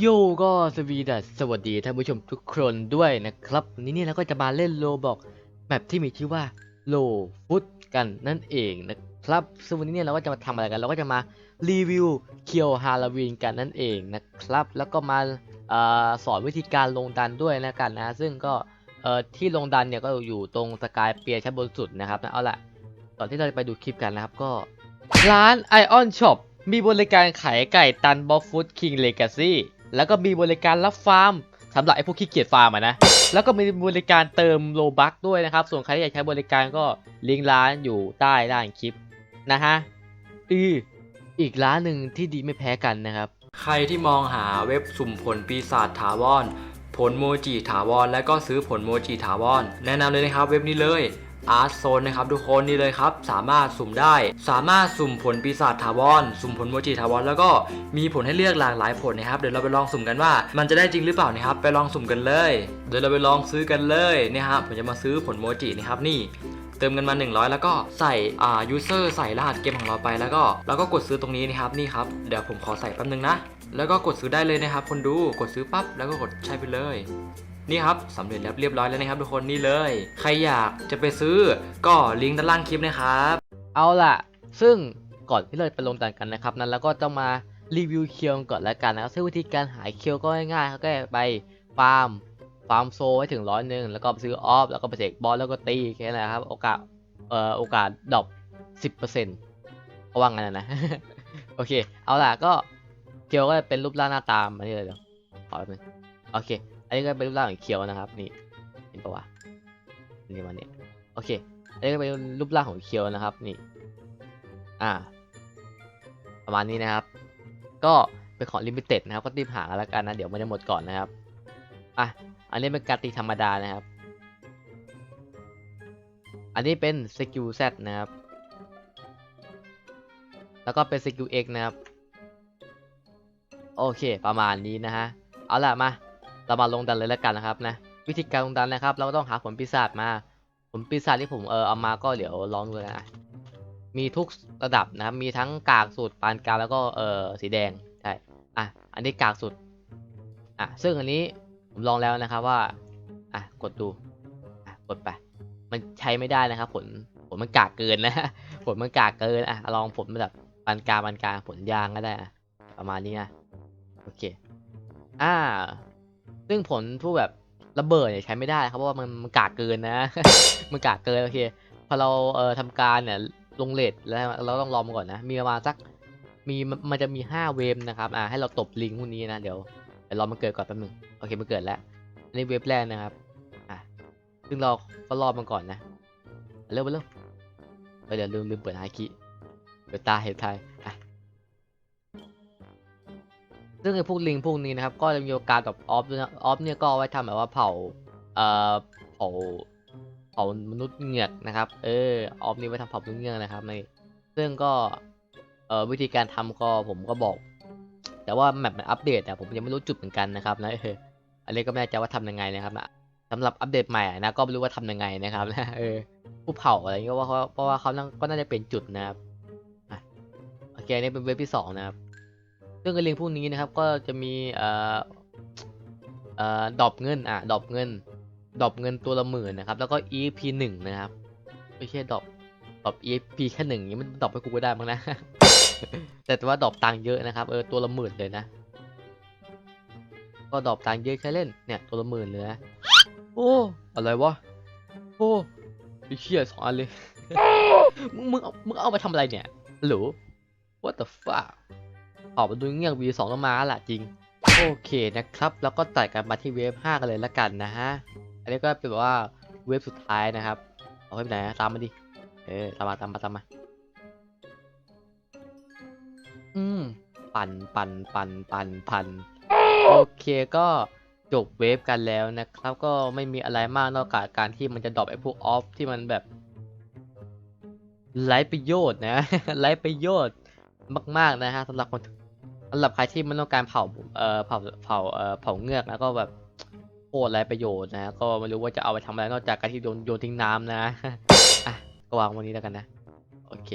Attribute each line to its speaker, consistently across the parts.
Speaker 1: โยก็สวีดัสสวัสดีท่านผู้ชมทุกคนด้วยนะครับนนี้เนี่ยเราก็จะมาเล่นโลบอกแบบที่มีชื่อว่าโลฟุตกันนั่นเองนะครับซึ่งวันนี้เนี่ยเราก็จะมาทำอะไรกัน เราก็จะมารีวิวเคียวฮาโลวีนกันนั่นเองนะครับ แล้วก็มาอสอนวิธีการลงดันด้วยนะกันนะ ซึ่งก็ที่ลงดันเนี่ยก็อยู่ตรงสกายเปียชั้นบนสุดนะครับนะเอาล่ะก่อนที่เราจะไปดูคลิปกันนะครับก็ร้าน Ion Shop มีบริการขายไก่ตันบอฟฟูดคิงเลกาซี่ แล้วก็มีบริการรับฟาร์มสำหรับไอ้พวกขี้เกียจฟาร์มนะ แล้วก็มีบริการเติมโลบักด้วยนะครับ ส่วนใครที่อยากใช้บริการก็ลิงก์ร้านอยู่ใต้ด้านคลิปนะฮะอืออีกร้านหนึ่งที่ดีไม่แพ้กันนะครับ
Speaker 2: ใครที่มองหาเว็บสุ่มผลปีศาจถาวรผลโมจิถาวรและก็ซื้อผลโมจิถาวรแนะนำเลยนะครับเว็บนี้เลย Art Zone นนะครับทุกคนนี่เลยครับ สามารถสุ่มได้ สามารถสุ่มผลปีศาจถาวรสุ่มผลโมจิถาวรแล้วก็มีผลให้เลือกหลากหลายผลนะครับเดี๋ยวเราไปลองสุ่มกันว่า มันจะได้จริงหรือเปล่านะครับไปลองสุ่มกันเลย เดี๋ยวเราไปลองซื้อกันเลยนี่ยครับผมจะมาซื้อผลโมจินะครับนี่เติมเงินมา 100 แล้วก็ใส่อ่า user ใส่รหัสเกมของเราไปแล้วก็แล้วก็กดซื้อตรงนี้นะครับนี่ครับเดี๋ยวผมขอใส่แป๊บนึงนะ แล้วก็กดซื้อได้เลยนะครับคนดูกดซื้อปั๊บแล้วก็กดใช้ไปเลย นี่ครับสำเร็จแล้วเรียบร้อยแล้วนะครับทุกคนนี่เลย ใครอยากจะไปซื้อก็ลิงก์ด้านล่างคลิปนะครับ
Speaker 1: เอาล่ะ ซึ่งก่อนที่เราจะไปลงดันกันนะครับ นั้นแล้วก็ต้องมารีวิวเคียวก่อนแล้วกันนะครับซึ่งวิธีการหาเคียวก็ง่ายๆเขาก็ไปฟาร์มฟาร์มโซให้ถึงร้อยหนึ่งแล้วก็ไปซื้อออฟแล้วก็ไปเสกบอลแล้วก็ตีแค่นั้นแหละครับโอกาสเอ่อโอกาสดรอปสิบเปอร์เซ็นต์เพราะว่างั้นนะนะโอเค เอาล่ะก็เคียวก็จะเป็นรูปร่างหน้าตามอันนี้เลยเดี๋ยวขอแป๊บนึงโอเค อันนี้ก็เป็นรูปร่างของเคียวนะครับ นี่เห็นปะวะนี่มันเนี่ยโอเค อันนี้ก็เป็นรูปร่างของเคียวนะครับ นี่ อ่า ประมาณนี้นะครับ ก็เป็นของลิมิเต็ดนะครับ ก็รีบหานแล้วกันนะ เดี๋ยวมันจะหมดก่อนนะครับ อะ อันนี้เป็นการตีธรรมดานะครับ อันนี้เป็นสกิล Z นะครับ แล้วก็เป็นสกิล X นะครับ โอเค ประมาณนี้นะฮะ เอาล่ะมา เรามาลงดันเลยแล้วกันนะครับนะวิธีการลงดันนะครับ เราก็ต้องหาผลปีศาจมา ผลปีศาจที่ผมเออเอามาก็เดี๋ยวลองดูนะมีทุกระดับนะครับ มีทั้งกากสุดปานกลางแล้วก็เออสีแดงใช่อะอันนี้กากสุดอะซึ่งอันนี้ผมลองแล้วนะครับว่าอะกดดูอะกดไป มันใช้ไม่ได้นะครับ ผลผลมันกากเกินนะผลมันกากเกินอะลองผลแบบปานกลางปานกลางผลยางก็ได้อะประมาณนี้นะโอเคอ่า ซึ่งผลพวกแบบระเบิดเนี่ยใช้ไม่ได้ครับเพราะว่ามันมันกากเกินนะ มันกากเกินโอเคพอเราเอ่อทำการเนี่ยลงเลทแล้วเราต้องรอมาก่อนนะ มีประมาณสักมีมันจะมี 5 เวฟนะครับอ่าให้เราตบลิงพวกนี้นะเดี๋ยวเดี๋ยวรอมันเกิดก่อนแป๊บนึงโอเคมันเกิดแล้วอันนี้เวฟแรกนะครับอะซึ่งเราก็รอมันก่อนนะเร็วไปเร็วเออเดี๋ยวลืมลืมเปิดไฮคิเปิดตาเห็นไทย ซึ่งไอ้พวกลิงพวกนี้นะครับ ก็จะมีโอกาสกับออฟด้วยนะออฟเนี่ยก็เอาไว้ทำแบบว่าเผาเอ่อเผาเผามนุษย์เงือกนะครับ เออออฟนี่ไว้ทำเผามนุษย์เงือกนะครับในซึ่งก็เอ่อวิธีการทำก็ผมก็บอก แต่ว่าแมปมันอัปเดตแต่ผมยังไม่รู้จุดเหมือนกันนะครับนะเอออันนี้ก็ไม่แน่ใจว่าทำยังไงนะครับนะสำหรับอัปเดตใหม่นะก็ไม่รู้ว่าทำยังไงนะครับนะเออผู้เผาอะไรเงี้ยว่าเพราะว่าเขาก็น่าจะเป็นจุดนะครับอะโอเคอันนี้เป็นเว็บที่สองนะครับ ซึ่งไอ้ลิงก์พวกนี้นะครับก็จะมีเอ่อเอ่อดอปเงินอะดอปเงินดอปเงินตัวละหมื่นนะครับ แล้วก็ EP หนึ่งนะครับไม่ใช่ดอปดอป EP แค่หนึ่งนี้มันดอปให้กูก็ได้มั้งนะ แต่ว่าดอปตังค์เยอะนะครับเออตัวละหมื่นเลยนะ ก็ดอปตังค์เยอะแค่เล่นเนี่ยตัวละหมื่นเลยนะโอ้อะไรวะโอ้ไอ้เชี่ยสองอันเลย มึง มึงเอา มึงเอามาทำอะไรเนี่ยหรู what the fuck ออกมาดูเงียวีสองต้องมาละจริง โอเคนะครับ แล้วก็ตัดกันมาที่เวฟ5กันเลยละกันนะฮะ อันนี้ก็เป็นแบบว่าเวฟสุดท้ายนะครับ เอาไปไหนนะตามมาดิ เออตามมาตามมาตามมา อืม ปั่นปั่นปั่นปั่นปั่นโอเคก็จบเวฟกันแล้วนะครับก็ไม่มีอะไรมากนอกจากการที่มันจะดรอปไอ้พวกออฟที่มันแบบไร้ประโยชน์นะไร้ประโยชน์ มากๆนะฮะสำหรับคนสำหรับใครที่ไมันต้องการเผาเอ่อเผาเผาเอ่อเผาเงือกแล้วก็แบบโคตรไรประโยชน์นะ ก็ไม่รู้ว่าจะเอาไปทำอะไรนอกจากการที่โยนโยนทิ้งน้ำนะอะก็วางวันนี้แล้วกันนะ โอเค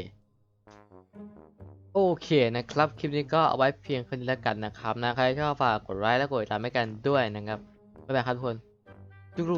Speaker 1: โอเคนะครับ คลิปนี้ก็เอาไว้เพียงแค่นี้แล้วกันนะครับนะ ใครชอบฝากกดไลค์และกดติดตามให้กันด้วยนะครับ บ๊ายบายครับทุกคนจุกรู